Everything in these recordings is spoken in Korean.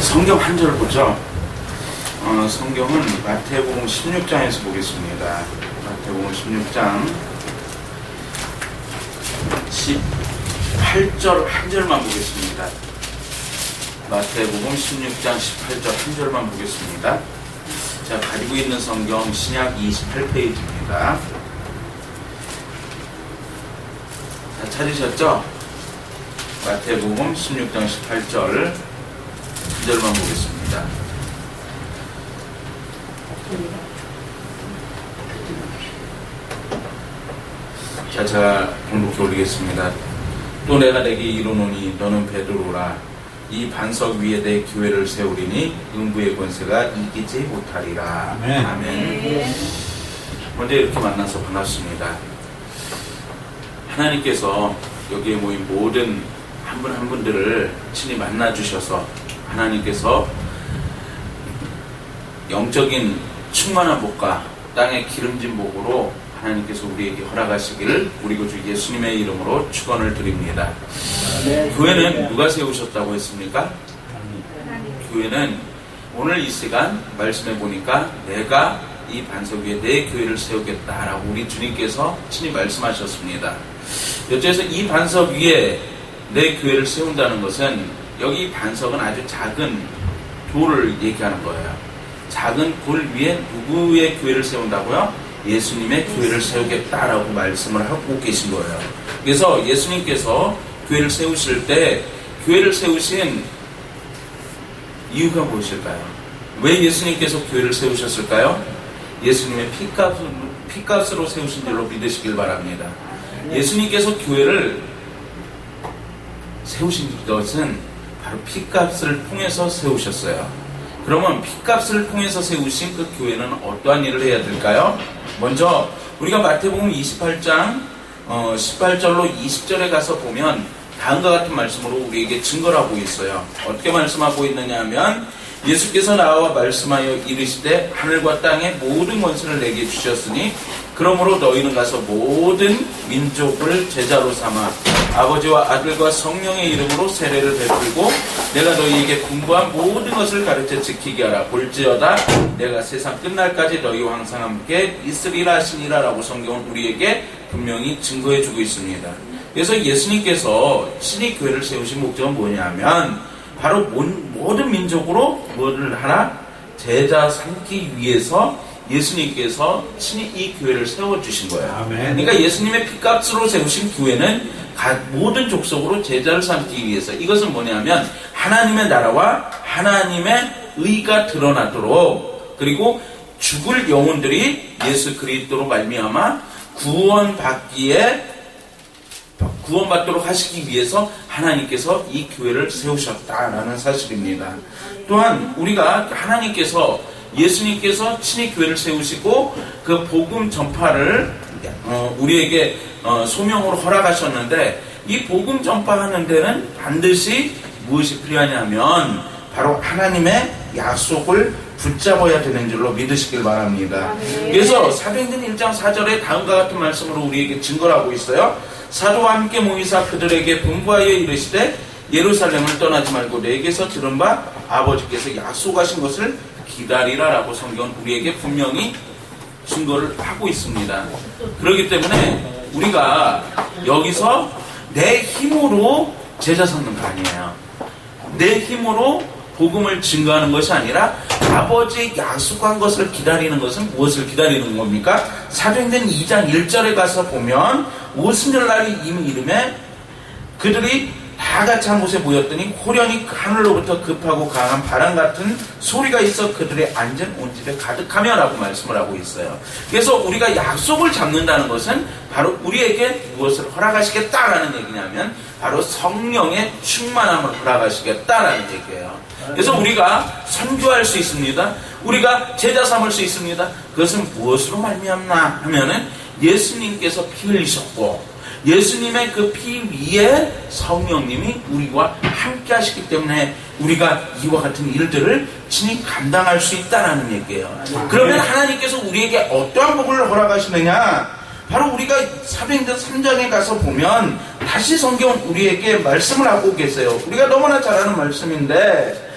성경 한절 보죠. 어, 성경은 마태복음 16장에서 보겠습니다. 마태복음 16장 18절 한 절만 보겠습니다. 마태복음 16장 18절 한 절만 보겠습니다. 자, 가지고 있는 성경 신약 28페이지입니다. 자, 찾으셨죠? 마태복음 16장 18절 한 절만 보겠습니다. 자, 제가 공독해 올리겠습니다. 또 내가 내게 이르노니 너는 베드로라 이 반석 위에 내 교회를 세우리니 음부의 권세가 이기지 못하리라. 아멘. 아멘. 먼저 이렇게 만나서 반갑습니다. 하나님께서 여기에 모인 모든 한 분한 분들을 친히 만나 주셔서 하나님께서 영적인 충만한 복과 땅의 기름진 복으로 하나님께서 우리에게 허락하시기를 우리 구주 예수님의 이름으로 축원을 드립니다. 교회는 누가 세우셨다고 했습니까? 교회는 오늘 이 시간 말씀해 보니까 내가 이 반석 위에 내 교회를 세우겠다라고 우리 주님께서 친히 말씀하셨습니다. 여기에서 이 반석 위에 내 교회를 세운다는 것은 여기 반석은 아주 작은 돌을 얘기하는 거예요. 작은 돌 위에 누구의 교회를 세운다고요? 예수님의 교회를 세우겠다라고 말씀을 하고 계신 거예요. 그래서 예수님께서 교회를 세우실 때 교회를 세우신 이유가 무엇일까요? 왜 예수님께서 교회를 세우셨을까요? 예수님의 피값, 피값으로 세우신 줄로 믿으시길 바랍니다. 예수님께서 교회를 세우신 것은 바로 피값을 통해서 세우셨어요. 그러면 피값을 통해서 세우신 그 교회는 어떠한 일을 해야 될까요? 먼저 우리가 마태복음 28장 어, 18절로 20절에 가서 보면 다음과 같은 말씀으로 우리에게 증거를 하고 있어요. 어떻게 말씀하고 있느냐 하면 예수께서 나와 말씀하여 이르시되 하늘과 땅의 모든 권세를 내게 주셨으니 그러므로 너희는 가서 모든 민족을 제자로 삼아 아버지와 아들과 성령의 이름으로 세례를 베풀고 내가 너희에게 공부한 모든 것을 가르쳐 지키게 하라 볼지어다 내가 세상 끝날까지 너희와 항상 함께 있으리라 하시니라 라고 성경은 우리에게 분명히 증거해 주고 있습니다 그래서 예수님께서 신이 교회를 세우신 목적은 뭐냐면 바로 몬- 모든 민족으로 뭐를 하나 제자 삼기 위해서 예수님께서 친히 이 교회를 세워주신 거예요. 아멘. 그러니까 예수님의 피값으로 세우신 교회는 가- 모든 족속으로 제자를 삼기 위해서 이것은 뭐냐면 하나님의 나라와 하나님의 의가 드러나도록 그리고 죽을 영혼들이 예수 그리스도로 말미암아 구원받기에 구원받도록 하시기 위해서 하나님께서 이 교회를 세우셨다라는 사실입니다. 또한 우리가 하나님께서 예수님께서 친히 교회를 세우시고 그 복음 전파를 어, 우리에게 어, 소명으로 허락하셨는데 이 복음 전파하는 데는 반드시 무엇이 필요하냐면 바로 하나님의 약속을 붙잡아야 되는 줄로 믿으시길 바랍니다. 그래서 사도행전 1장 4절에 다음과 같은 말씀으로 우리에게 증거를 하고 있어요. 사도와 함께 모이사 그들에게 분부하여 이르시되 예루살렘을 떠나지 말고 내게서 들은 바 아버지께서 약속하신 것을 기다리라라고 성경은 우리에게 분명히 증거를 하고 있습니다. 그렇기 때문에 우리가 여기서 내 힘으로 제자 삼는 거 아니에요. 내 힘으로 복음을 증거하는 것이 아니라 아버지의 약속한 것을 기다리는 것은 무엇을 기다리는 겁니까? 사도행전 2장 1절에 가서 보면 오순절 날이 이미 이름에 그들이 다 같이 한 곳에 모였더니 호련히 하늘로부터 급하고 강한 바람 같은 소리가 있어 그들의 앉은 온 집에 가득하며 라고 말씀을 하고 있어요. 그래서 우리가 약속을 잡는다는 것은 바로 우리에게 무엇을 허락하시겠다라는 얘기냐면 바로 성령의 충만함을 허락하시겠다라는 얘기예요. 그래서 우리가 선교할 수 있습니다. 우리가 제자 삼을 수 있습니다. 그것은 무엇으로 말미암나 하면은 예수님께서 피 흘리셨고 예수님의 그 피 위에 성령님이 우리와 함께 하시기 때문에 우리가 이와 같은 일들을 친히 감당할 수 있다라는 얘기예요. 그러면 하나님께서 우리에게 어떠한 복을 허락하시느냐? 바로 우리가 사도행전 3장에 가서 보면 다시 성경은 우리에게 말씀을 하고 계세요. 우리가 너무나 잘 아는 말씀인데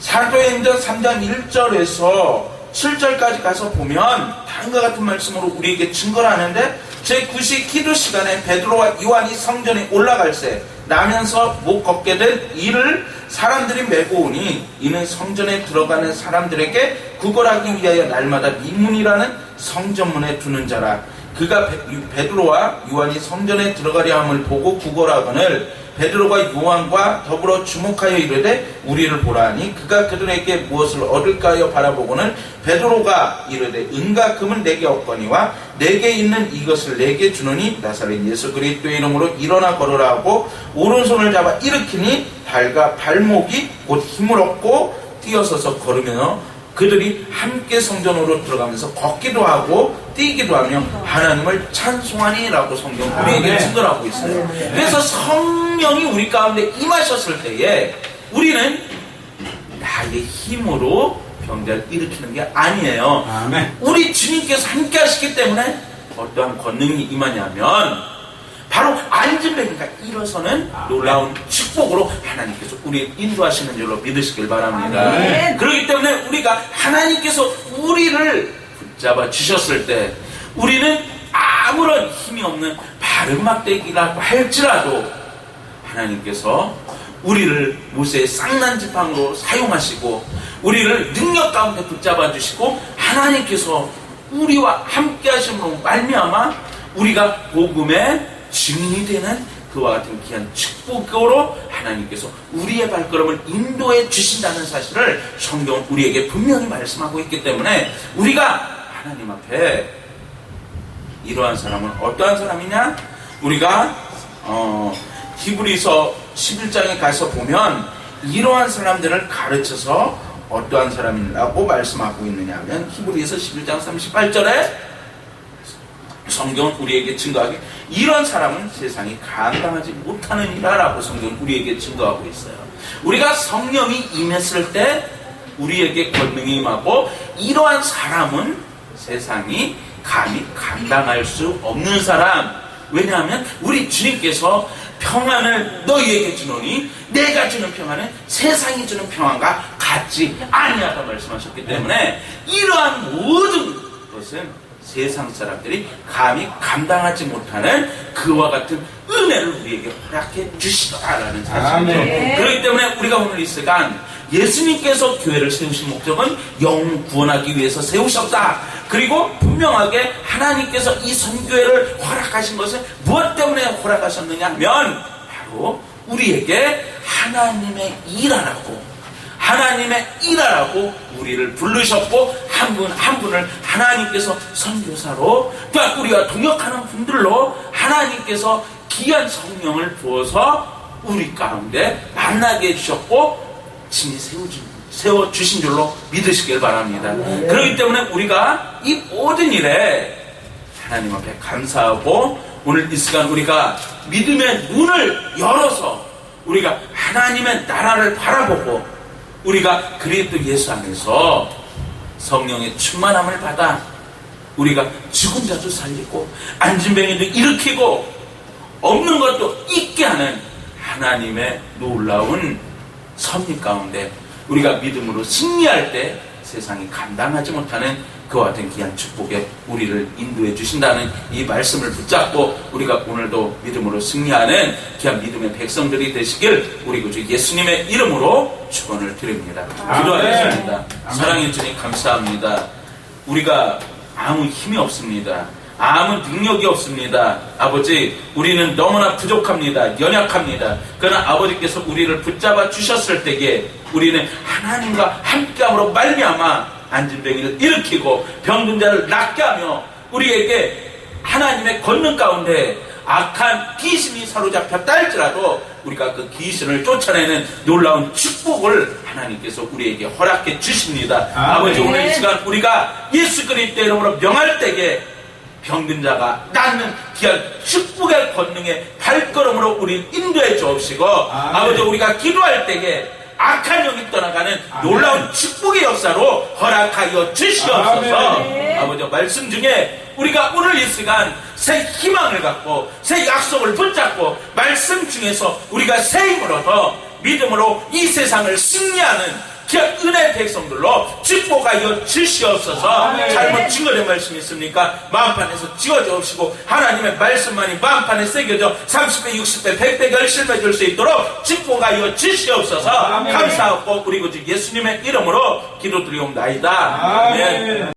사도행전 3장 1절에서 7절까지 가서 보면 다음과 같은 말씀으로 우리에게 증거를 하는데 제9시 기도 시간에 베드로와 요한이 성전에 올라갈 새 나면서 못 걷게 된 이를 사람들이 메고 오니 이는 성전에 들어가는 사람들에게 구걸하기 위하여 날마다 미문이라는 성전문에 두는 자라 그가 베- 베드로와 요한이 성전에 들어가려 함을 보고 구걸하거늘 베드로가 요한과 더불어 주목하여 이르되 우리를 보라니 그가 그들에게 무엇을 얻을까요 바라보고는 베드로가 이르되 은과 금은 내게 없거니와 내게 있는 이것을 내게 주노니 나사렛 예수 그리스도의 이름으로 일어나 걸으라 하고 오른손을 잡아 일으키니 발과 발목이 곧 힘을 얻고 뛰어서서 걸으며 그들이 함께 성전으로 들어가면서 걷기도 하고 뛰기도 하며 하나님을 찬송하니라고 성경 우리에게. 증거하고 있어요. 그래서 성령이 우리 가운데 임하셨을 때에 우리는 나의 힘으로 병자를 일으키는 게 아니에요. 아멘. 우리 주님께서 함께 하시기 때문에 어떠한 권능이 임하냐면 바로 앉은 배니까 일어서는 놀라운 축복으로 하나님께서 우리 인도하시는 줄로 믿으시길 바랍니다. 아멘. 그렇기 때문에 우리가 하나님께서 우리를 붙잡아 주셨을 때 우리는 아무런 힘이 없는 바른 막대기라고 할지라도 하나님께서 우리를 모세의 쌍난 지팡으로 사용하시고 우리를 능력 가운데 붙잡아 주시고 하나님께서 우리와 함께 하심으로 말미암아 우리가 복음의 증인이 되는 그와 같은 귀한 축복으로 하나님께서 우리의 발걸음을 인도해 주신다는 사실을 성경은 우리에게 분명히 말씀하고 있기 때문에 우리가 하나님 앞에 이러한 사람은 어떠한 사람이냐? 우리가 어, 히브리서 11장에 가서 보면 이러한 사람들을 가르쳐서 어떠한 사람이라고 말씀하고 있느냐 하면 히브리서 11장 38절에 성경은 우리에게 증거하기 이런 사람은 세상이 감당하지 못하느니라라고 성경은 우리에게 증거하고 있어요. 우리가 성령이 임했을 때 우리에게 권능이 임하고 이러한 사람은 세상이 감히 감당할 수 없는 사람. 왜냐하면 우리 주님께서 평안을 너희에게 주노니 내가 주는 평안은 세상이 주는 평안과 같지 아니하다 말씀하셨기 때문에 이러한 모든 것은 세상 사람들이 감히 감당하지 못하는 그와 같은 은혜를 우리에게 허락해 주시더라라는 사실이죠. 아멘. 그렇기 때문에 우리가 오늘 이 시간 예수님께서 교회를 세우신 목적은 영 구원하기 위해서 세우셨다. 그리고 분명하게 하나님께서 이 선교회를 허락하신 것은 무엇 때문에 허락하셨느냐 하면 바로 우리에게 하나님의 일하라고 하나님의 일하라고 우리를 부르셨고 한 분한 분을 하나님께서 선교사로 또한 우리와 동역하는 분들로 하나님께서 귀한 성령을 부어서 우리 가운데 만나게 해주셨고 친히 세워준, 세워 주신 줄로 믿으시길 바랍니다. 그렇기 때문에 우리가 이 모든 일에 하나님 앞에 감사하고 오늘 이 시간 우리가 믿음의 눈을 열어서 우리가 하나님의 나라를 바라보고 우리가 그리스도 예수 안에서 성령의 충만함을 받아 우리가 죽은 자도 살리고 앉은 병에도 일으키고 없는 것도 있게 하는 하나님의 놀라운 섭리 가운데 우리가 믿음으로 승리할 때 세상이 감당하지 못하는 그와 같은 귀한 축복에 우리를 인도해 주신다는 이 말씀을 붙잡고 우리가 오늘도 믿음으로 승리하는 귀한 믿음의 백성들이 되시길 우리 구주 예수님의 이름으로 축원을 드립니다. 기도하겠습니다. 사랑해 주님 감사합니다. 우리가 아무 힘이 없습니다. 아무 능력이 없습니다. 아버지, 우리는 너무나 부족합니다. 연약합니다. 그러나 아버지께서 우리를 붙잡아 주셨을 때에 우리는 하나님과 함께함으로 말미암아 앉은 병이를 일으키고 병든 자를 낫게 하며 우리에게 하나님의 권능 가운데 악한 귀신이 사로잡혔다 할지라도 우리가 그 귀신을 쫓아내는 놀라운 축복을 하나님께서 우리에게 허락해 주십니다. 아멘. 아버지 오늘 이 시간 우리가 예수 그리스도의 이름으로 명할 때에 병든 자가 낫는 귀한 축복의 권능의 발걸음으로 우리 인도해 주옵시고 아멘. 아버지 우리가 기도할 때에 악한 영이 떠나가는 놀라운 축복의 역사로 허락하여 주시옵소서. 아멘. 아버지 말씀 중에 우리가 오늘 이 시간 새 희망을 갖고 새 약속을 붙잡고 말씀 중에서 우리가 새 힘을 얻어 믿음으로 이 세상을 승리하는 귀한 은혜 백성들로 축복하여 주시옵소서 아멘. 잘못 증거된 말씀 있습니까? 마음판에서 지워져 오시고 하나님의 말씀만이 마음판에 새겨져 30배, 60배, 100배 결실해 줄 수 있도록 축복하여 주시옵소서 아멘. 감사하고 우리 구주 예수님의 이름으로 기도드리옵나이다. 아멘.